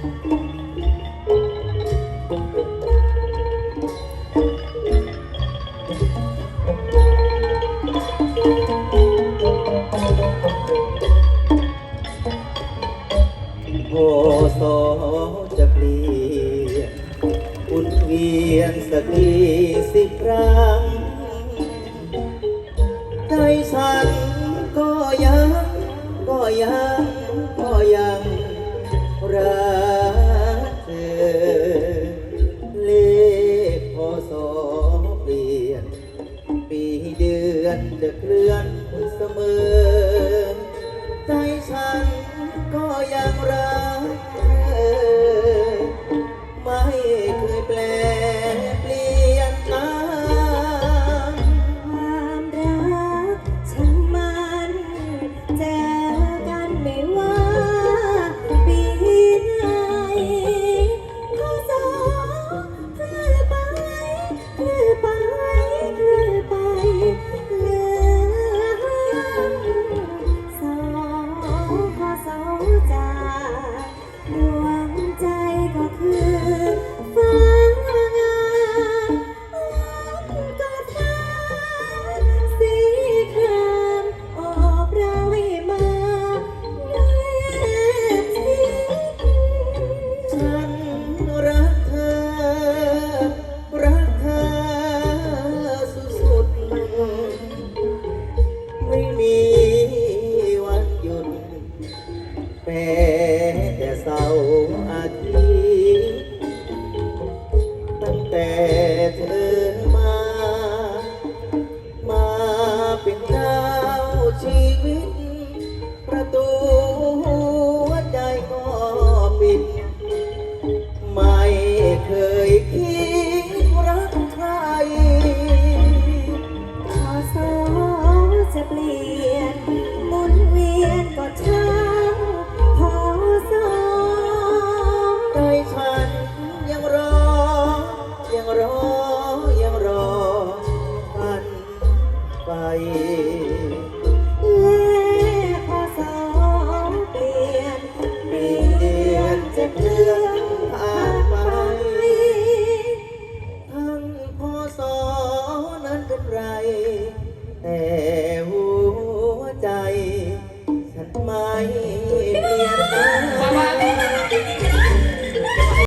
โพโสจะเปลี่ยนอุนเวียนสักทีสิครั้งใจฉันก็ยัง ก็ยัง อนเดือดเลือนเสมอ แต่เสาร์อาทิตย์ตั้งแต่เธอมา มาเป็นเจ้าชีวิต ประตูหัวใจก็ปิด ไม่เคยคิดรักใคร ขอสาวจะเปลี่ยน Right.